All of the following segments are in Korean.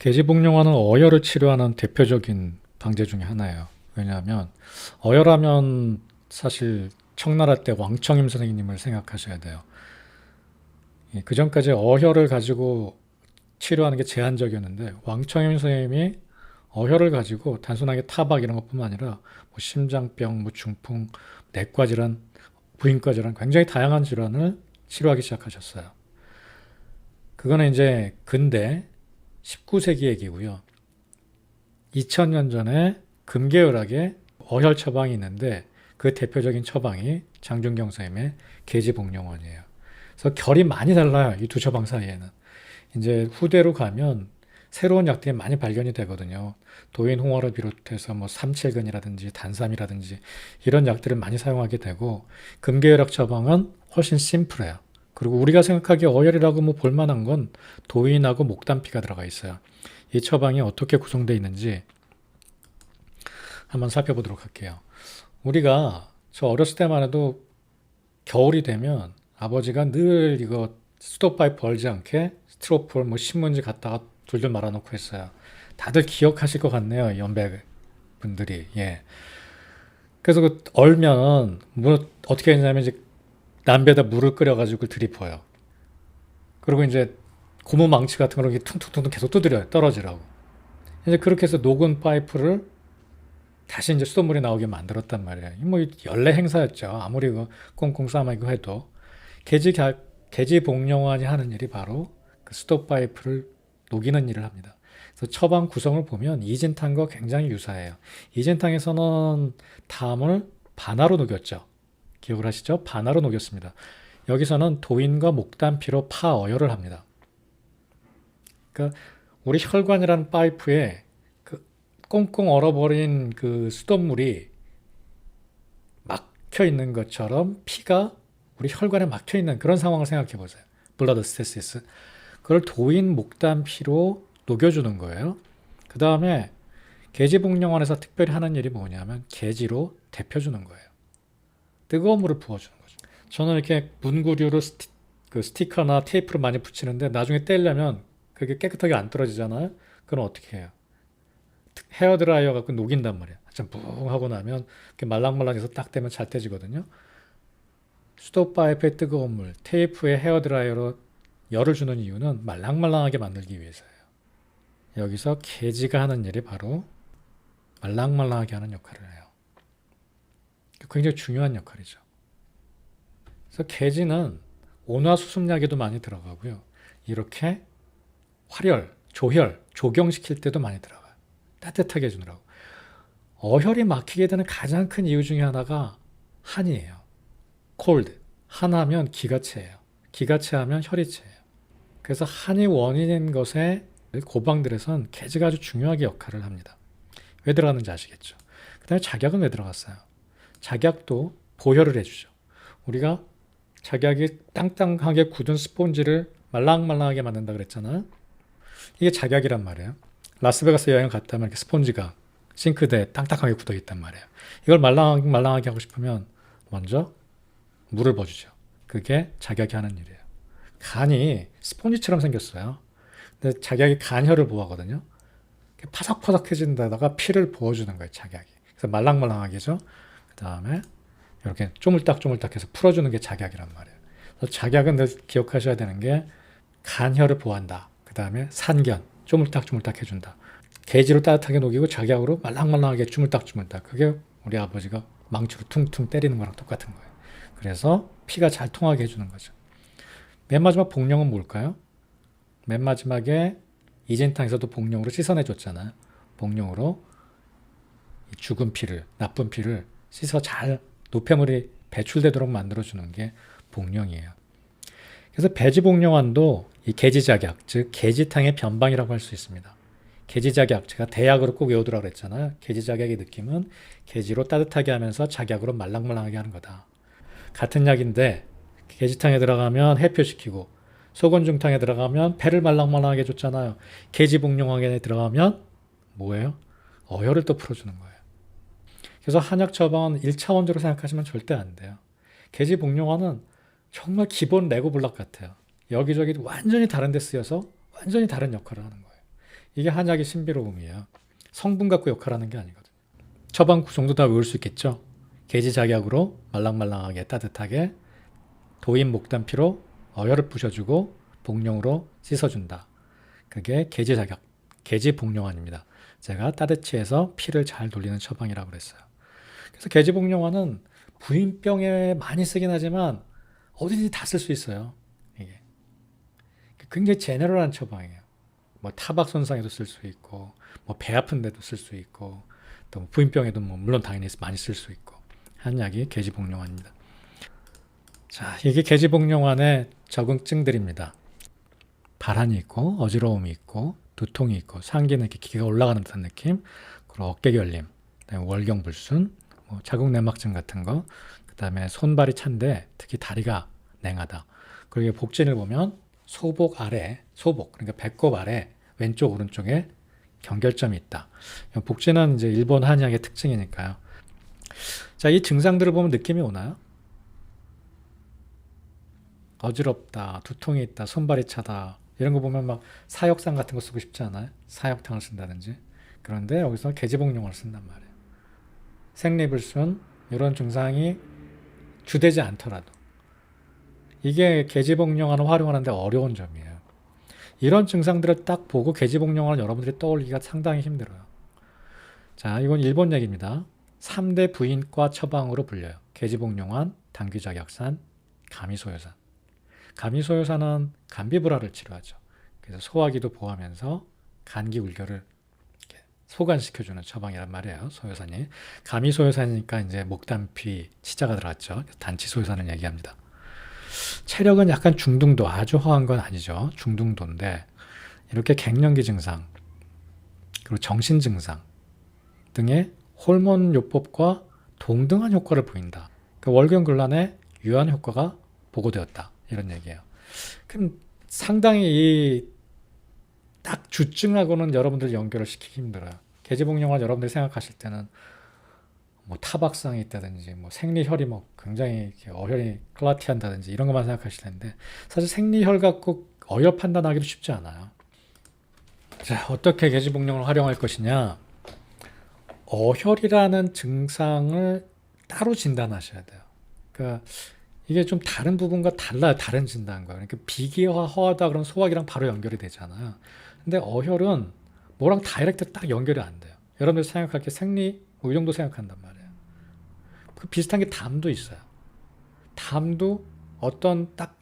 계지복용화는 어혈을 치료하는 대표적인 방제 중에 하나예요. 왜냐하면 어혈하면 사실 청나라 때 왕청임 선생님을 생각하셔야 돼요. 그 전까지 어혈을 가지고 치료하는 게 제한적이었는데 왕청임 선생님이 어혈을 가지고 단순하게 타박 이런 것뿐만 아니라 뭐 심장병, 뭐 중풍, 내과 질환, 부인과 질환 굉장히 다양한 질환을 치료하기 시작하셨어요. 그거는 이제 근대 19세기 얘기고요. 2000년 전에 금계열학에 어혈 처방이 있는데 그 대표적인 처방이 장준경 선생님의 계지복용원이에요. 그래서 결이 많이 달라요. 이 두 처방 사이에는. 이제 후대로 가면 새로운 약들이 많이 발견이 되거든요. 도인홍어를 비롯해서 뭐 삼칠근이라든지 단삼이라든지 이런 약들을 많이 사용하게 되고 금계혈학 처방은 훨씬 심플해요. 그리고 우리가 생각하기에 어혈이라고 뭐 볼만한 건 도인하고 목단피가 들어가 있어요. 이 처방이 어떻게 구성되어 있는지 한번 살펴보도록 할게요. 우리가 저 어렸을 때만 해도 겨울이 되면 아버지가 늘 이거 수도파이프 벌지 않게 스티로폴 뭐 신문지 갖다가 둘둘 말아놓고 했어요. 다들 기억하실 것 같네요. 연배 분들이. 예. 그래서 그 얼면 뭐 어떻게 했냐면 이제 남배에다 물을 끓여가지고 들이퍼요. 그리고 이제 고무 망치 같은 걸 이렇게 퉁퉁퉁 계속 두드려요. 떨어지라고. 이제 그렇게 해서 녹은 파이프를 다시 이제 수돗물이 나오게 만들었단 말이에요. 뭐 연례 행사였죠. 아무리 그 꽁꽁 싸매고 해도 계지 계지 복령환이 하는 일이 바로 그 수도 파이프를 녹이는 일을 합니다. 그래서 처방 구성을 보면 이진탕과 굉장히 유사해요. 이진탕에서는 담을 반화로 녹였죠. 기억을 하시죠? 반화로 녹였습니다. 여기서는 도인과 목단피로 파어혈을 합니다. 그러니까 우리 혈관이라는 파이프에 그 꽁꽁 얼어버린 그 수돗물이 막혀 있는 것처럼 피가 우리 혈관에 막혀 있는 그런 상황을 생각해 보세요. 블러드 스테시스. 그걸 도인 목단피로 녹여주는 거예요. 그 다음에 계지복령원에서 특별히 하는 일이 뭐냐면 계지로 데펴주는 거예요. 뜨거운 물을 부어주는 거죠. 저는 이렇게 문구류로 스티, 그 스티커나 테이프를 많이 붙이는데 나중에 떼려면 그게 깨끗하게 안 떨어지잖아요. 그럼 어떻게 해요? 헤어드라이어 갖고 녹인단 말이에요. 좀뿡 하고 나면 이렇게 말랑말랑해서 딱 되면 잘 떼지거든요. 수도 파이프의 뜨거운 물, 테이프의 헤어드라이어로 열을 주는 이유는 말랑말랑하게 만들기 위해서예요. 여기서 계지가 하는 일이 바로 말랑말랑하게 하는 역할을 해요. 굉장히 중요한 역할이죠. 그래서 계지는 온화 수습약에도 많이 들어가고요. 이렇게 활혈, 조혈, 조경시킬 때도 많이 들어가요. 따뜻하게 해주느라고. 어혈이 막히게 되는 가장 큰 이유 중에 하나가 한이에요. 콜드. 한하면 기가 체예요. 기가 체하면 혈이 체예요. 그래서 한이 원인인 것에 고방들에선 계지가 아주 중요하게 역할을 합니다. 왜 들어갔는지 아시겠죠? 그 다음에 작약은 왜 들어갔어요? 작약도 보혈을 해주죠. 우리가 작약이 땅땅하게 굳은 스폰지를 말랑말랑하게 만든다 그랬잖아요. 이게 작약이란 말이에요. 라스베가스 여행 갔다 면 이렇게 스폰지가 싱크대에 땅땅하게 굳어 있단 말이에요. 이걸 말랑하게, 말랑하게 하고 싶으면 먼저 물을 부어주죠. 그게 작약이 하는 일이에요. 간이 스폰지처럼 생겼어요. 근데 작약이 간혈을 보호하거든요. 파삭파삭해진 데다가 피를 부어주는 거예요, 작약이. 그래서 말랑말랑하게죠. 그 다음에 이렇게 쪼물딱쪼물딱 해서 풀어주는 게 작약이란 말이에요. 작약은 늘 기억하셔야 되는 게 간혈을 보호한다. 그 다음에 산견, 쪼물딱쪼물딱 해준다. 게지로 따뜻하게 녹이고 작약으로 말랑말랑하게 주물딱주물딱. 그게 우리 아버지가 망치로 퉁퉁 때리는 거랑 똑같은 거예요. 그래서 피가 잘 통하게 해주는 거죠. 맨 마지막 복령은 뭘까요? 맨 마지막에 이진탕에서도 복령으로 씻어내 줬잖아요. 복령으로 죽은 피를, 나쁜 피를 씻어 잘 노폐물이 배출되도록 만들어주는 게 복령이에요. 그래서 배지복령환도 이 계지작약, 즉 계지탕의 변방이라고 할 수 있습니다. 계지작약, 제가 대약으로 꼭 외우더라고 그랬잖아요. 계지작약의 느낌은 계지로 따뜻하게 하면서 작약으로 말랑말랑하게 하는 거다. 같은 약인데 계지탕에 들어가면 해표시키고 소건중탕에 들어가면 배를 말랑말랑하게 줬잖아요. 계지복용학에 들어가면 뭐예요? 어혈을 또 풀어주는 거예요. 그래서 한약 처방은 1차원적으로 생각하시면 절대 안 돼요. 계지 복용화는 정말 기본 레고 블락 같아요. 여기저기 완전히 다른 데 쓰여서 완전히 다른 역할을 하는 거예요. 이게 한약의 신비로움이에요. 성분 갖고 역할하는 게 아니거든요. 처방 구성도 다 외울 수 있겠죠. 계지 작약으로 말랑말랑하게 따뜻하게 도인 목단피로 어혈을 부셔주고 복용으로 씻어준다. 그게 계지 작약, 계지복용환입니다. 제가 따뜻히 해서 피를 잘 돌리는 처방이라고 그랬어요. 그래서 계지복용환은 부인병에 많이 쓰긴 하지만 어디든지 다 쓸 수 있어요. 이게 굉장히 제너럴한 처방이에요. 뭐 타박 손상에도 쓸 수 있고, 뭐 배 아픈 데도 쓸 수 있고, 또뭐 부인병에도 뭐 물론 당연히 많이 쓸 수 있고 한 약이 계지복용환입니다. 자, 이게 계지복용환의 적응증들입니다. 발한이 있고 어지러움이 있고 두통이 있고 상기는 이렇게 기가 올라가는 듯한 느낌, 그리고 어깨 결림, 그다음에 월경 불순, 뭐 자궁 내막증 같은 거, 그 다음에 손발이 찬데 특히 다리가 냉하다. 그리고 복진을 보면 소복 아래, 소복 그러니까 배꼽 아래 왼쪽 오른쪽에 경결점이 있다. 복진은 이제 일본 한의학의 특징이니까요. 자, 이 증상들을 보면 느낌이 오나요? 어지럽다, 두통이 있다, 손발이 차다 이런 거 보면 막 사역상 같은 거 쓰고 싶지 않아요? 사역탕을 쓴다든지. 그런데 여기서 계지복용을 쓴단 말이에요. 생리불순 이런 증상이 주되지 않더라도 이게 계지복용하는 활용하는데 어려운 점이에요. 이런 증상들을 딱 보고 계지복용을 여러분들이 떠올리기가 상당히 힘들어요. 자, 이건 일본 얘기입니다. 3대 부인과 처방으로 불려요. 계지복용환, 당귀작약산, 가미소요산. 가미소요산은 감비불화를 치료하죠. 그래서 소화기도 보하면서 감기 울결을 소간시켜주는 처방이란 말이에요. 소요산이. 가미소요산이니까 이제 목단피 치자가 들어갔죠. 단치 소요산을 얘기합니다. 체력은 약간 중등도, 아주 허한 건 아니죠. 중등도인데 이렇게 갱년기 증상, 그리고 정신 증상 등의 호르몬 요법과 동등한 효과를 보인다. 그 월경근란에 유한 효과가 보고되었다. 이런 얘기예요. 그럼 상당히 이 딱 주증하고는 여러분들 연결을 시키기 힘들어요. 계지복용을 여러분들이 생각하실 때는 뭐 타박상이 있다든지 뭐 생리혈이 뭐 굉장히 어혈이 클라티한다든지 이런 것만 생각하실 텐데 사실 생리혈 갖고 어혈 판단하기도 쉽지 않아요. 자 어떻게 계지복용을 활용할 것이냐 어혈이라는 증상을 따로 진단하셔야 돼요. 그러니까 이게 좀 다른 부분과 달라요. 다른 진단과. 그러니까 비기화 허하다 그러면 소화기랑 바로 연결이 되잖아요. 근데 어혈은 뭐랑 다이렉트 딱 연결이 안 돼요. 여러분들 생각할 게 생리 뭐 이 정도 생각한단 말이에요. 그 비슷한 게 담도 있어요. 담도 어떤 딱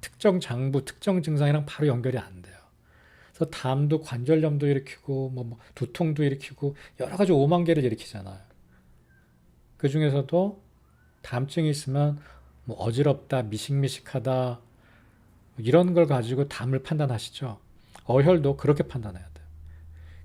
특정 장부, 특정 증상이랑 바로 연결이 안 돼요. 그래서 담도 관절염도 일으키고 뭐, 뭐 두통도 일으키고 여러 가지 오만 개를 일으키잖아요. 그 중에서도 담증이 있으면 뭐 어지럽다, 미식미식하다 뭐 이런 걸 가지고 담을 판단하시죠. 어혈도 그렇게 판단해야 돼요.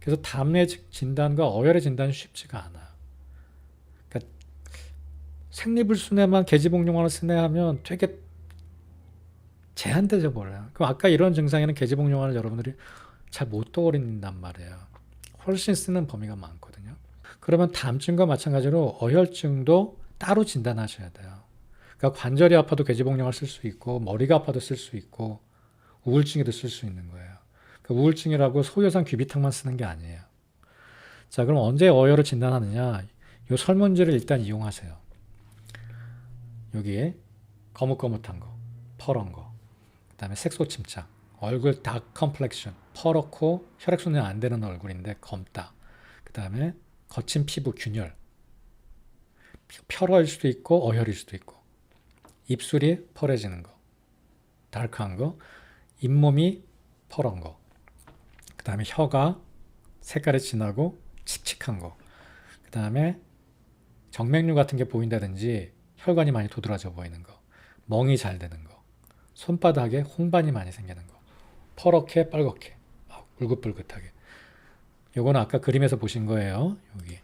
그래서 담의 진단과 어혈의 진단이 쉽지가 않아요. 그러니까 생리불순에만 계지복용환을 쓰네 하면 되게 제한되져 버려요. 그럼 아까 이런 증상에는 계지복용환을 여러분들이 잘 못 떠올린단 말이에요. 훨씬 쓰는 범위가 많거든요. 그러면 담증과 마찬가지로 어혈증도 따로 진단하셔야 돼요. 그러니까 관절이 아파도 계지복용을 쓸 수 있고 머리가 아파도 쓸 수 있고 우울증에도 쓸 수 있는 거예요. 그러니까 우울증이라고 소요산 귀비탕만 쓰는 게 아니에요. 자, 그럼 언제 어혈을 진단하느냐? 이 설문지를 일단 이용하세요. 여기에 거뭇거뭇한 거, 퍼런 거, 그 다음에 색소 침착, 얼굴 닥 컴플렉션, 퍼렇고 혈액순환이 안 되는 얼굴인데 검다. 그 다음에 거친 피부 균열, 펴러일 수도 있고 어혈일 수도 있고 입술이 펄해지는 거 다크한 거 잇몸이 퍼런 거 그 다음에 혀가 색깔이 진하고 칙칙한 거. 그 다음에 정맥류 같은 게 보인다든지 혈관이 많이 도드라져 보이는 거. 멍이 잘 되는 거. 손바닥에 홍반이 많이 생기는 거. 퍼렇게 빨갛게 울긋불긋하게. 요거는 아까 그림에서 보신 거예요. 여기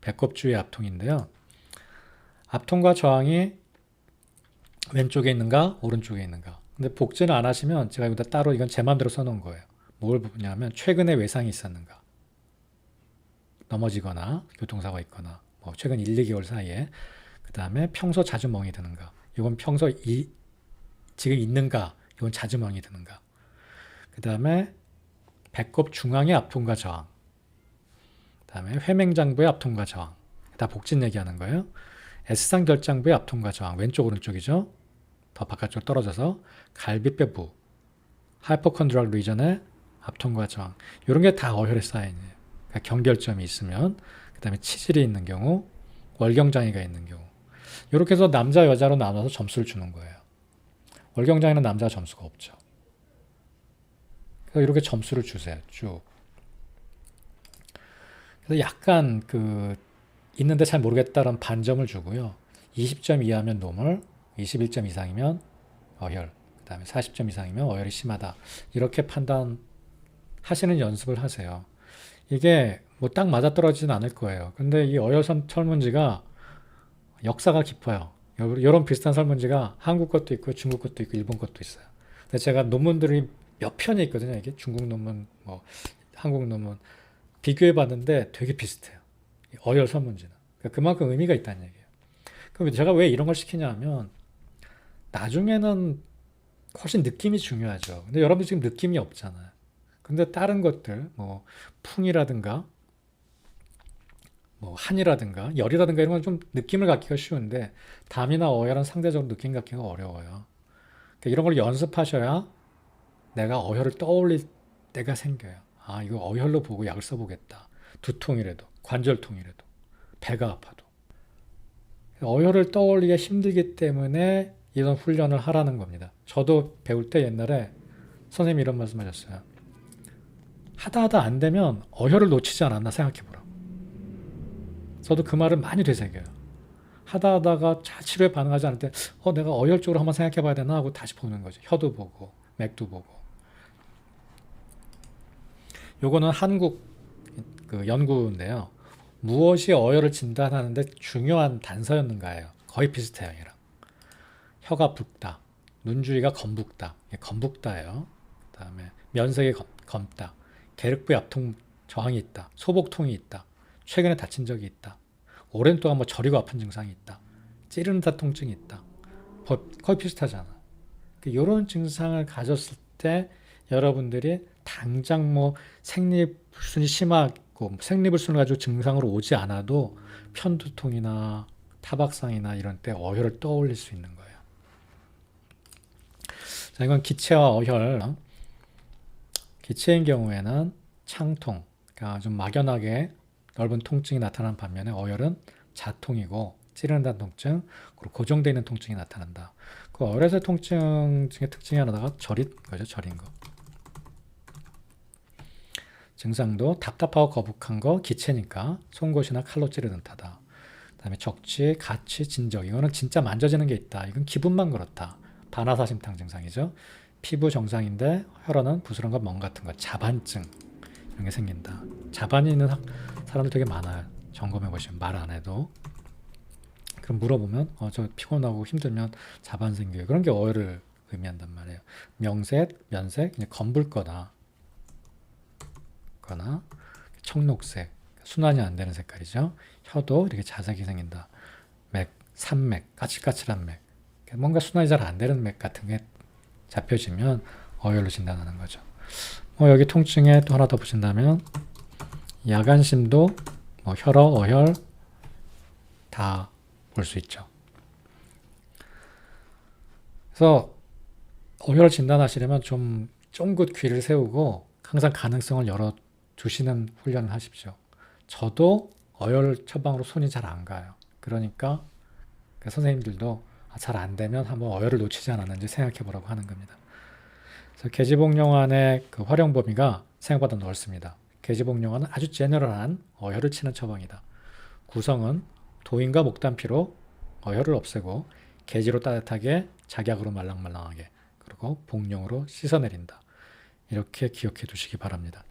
배꼽 주위 압통인데요. 앞통과 저항이 왼쪽에 있는가 오른쪽에 있는가. 근데 복제를 안 하시면 제가 여기다 따로 이건 제 마음대로 써놓은 거예요 뭘 보냐면 최근에 외상이 있었는가 넘어지거나 교통사고가 있거나 뭐 최근 1, 2개월 사이에 그 다음에 평소 자주 멍이 드는가 이건 평소 이, 지금 있는가 이건 자주 멍이 드는가 그 다음에 배꼽 중앙의 압통과 저항. 그 다음에 회맹장부의 압통과 저항. 다 복진 얘기하는 거예요. S상 결장부의 압통과 저항. 왼쪽 오른쪽이죠. 더 바깥쪽 떨어져서 갈비뼈부 하이퍼컨드랄 리전의 압통과 저항. 이런 게 다 어혈의 사인이에요. 그러니까 경결점이 있으면 그 다음에 치질이 있는 경우, 월경장애가 있는 경우. 이렇게 해서 남자 여자로 나눠서 점수를 주는 거예요. 월경장애는 남자 점수가 없죠. 그래서 이렇게 점수를 주세요. 쭉. 그래서 약간 그 있는데 잘 모르겠다는 반점을 주고요. 20점 이하면 노멀, 21점 이상이면 어혈, 그 다음에 40점 이상이면 어혈이 심하다. 이렇게 판단 하시는 연습을 하세요. 이게 뭐 딱 맞아떨어지진 않을 거예요. 근데 이 설- 설문지가 역사가 깊어요. 요- 이런 비슷한 설문지가 한국 것도 있고 중국 것도 있고 일본 것도 있어요. 근데 제가 논문들이 몇 편이 있거든요. 이게 중국 논문, 뭐 한국 논문 비교해 봤는데 되게 비슷해요. 이 어혈 설문지는. 그러니까 그만큼 의미가 있다는 얘기예요. 그럼 제가 왜 이런 걸 시키냐 하면 나중에는 훨씬 느낌이 중요하죠. 근데 여러분들 지금 느낌이 없잖아요. 근데 다른 것들, 뭐 풍이라든가 뭐 한이라든가 열이라든가 이런 건 좀 느낌을 갖기가 쉬운데 담이나 어혈은 상대적으로 느낌 갖기가 어려워요. 그러니까 이런 걸 연습하셔야 내가 어혈을 떠올릴 때가 생겨요. 아, 이거 어혈로 보고 약을 써보겠다. 두통이라도, 관절통이라도, 배가 아파도. 어혈을 떠올리기 힘들기 때문에 이런 훈련을 하라는 겁니다. 저도 배울 때 옛날에 선생님이 이런 말씀 하셨어요. 하다 하다 안 되면 어혈을 놓치지 않았나 생각해 보라. 저도 그 말을 많이 되새겨요. 하다 하다가 자 치료에 반응하지 않을 때, 어, 내가 어혈 쪽으로 한번 생각해 봐야 되나 하고 다시 보는 거죠. 혀도 보고, 맥도 보고. 요거는 한국 그 연구인데요. 무엇이 어혈을 진단하는데 중요한 단서였는가예요. 거의 비슷해요, 얘랑. 혀가 붓다, 눈 주위가 검붓다, 검붓다예요. 그다음에 면색이 검, 검다, 계륵부에 압통 저항이 있다, 소복통이 있다, 최근에 다친 적이 있다, 오랜 동안 뭐 저리고 아픈 증상이 있다, 찌르는 다 통증이 있다. 거- 거의 비슷하잖아. 이런 증상을 가졌을 때 여러분들이 당장 뭐 생리불순이 심하고 생리불순을 가지고 증상으로 오지 않아도 편두통이나 타박상이나 이런 때 어혈을 떠올릴 수 있는 거예요. 자, 이건 기체와 어혈. 기체인 경우에는 창통, 그러니까 좀 막연하게 넓은 통증이 나타나는 반면에 어혈은 자통이고 찌르는다는 통증, 그리고 고정되어 있는 통증이 나타난다. 그 어혈의 통증 중에 특징이 하나가 저린 거죠, 저린 거. 증상도 답답하고 거북한 거 기체니까 송곳이나 칼로 찌르는 타다. 그다음에 적취, 가취, 진적 이거는 진짜 만져지는 게 있다. 이건 기분만 그렇다. 반화사심탕 증상이죠. 피부 정상인데 혈흔은 부스럼과 멍 같은 거, 자반증 이런 게 생긴다. 자반이 있는 학- 사람들 되게 많아요. 점검해 보시면 말 안 해도. 그럼 물어보면 어, 저 피곤하고 힘들면 자반 생겨요. 그런 게 어혈을 의미한단 말이에요. 명색, 면색, 그냥 검붉거나 거나 청록색, 순환이 안 되는 색깔이죠. 혀도 이렇게 자색이 생긴다. 맥, 산맥, 까칠까칠한 맥. 뭔가 순환이 잘 안 되는 맥 같은 게 잡혀지면 어혈로 진단하는 거죠. 뭐 여기 통증에 또 하나 더 보신다면 야간심도 뭐 혈어, 어혈 다 볼 수 있죠. 그래서 어혈을 진단하시려면 좀 쫑긋 귀를 세우고 항상 가능성을 열어 두시는 훈련을 하십시오. 저도 어혈 처방으로 손이 잘 안 가요. 그러니까 그 선생님들도 아, 잘 안 되면 한번 어혈을 놓치지 않았는지 생각해 보라고 하는 겁니다. 그래서 계지복용안의 그 활용 범위가 생각보다 넓습니다. 계지복용안은 아주 제너럴한 어혈을 치는 처방이다. 구성은 도인과 목단피로 어혈을 없애고 계지로 따뜻하게 작약으로 말랑말랑하게 그리고 복용으로 씻어내린다. 이렇게 기억해 두시기 바랍니다.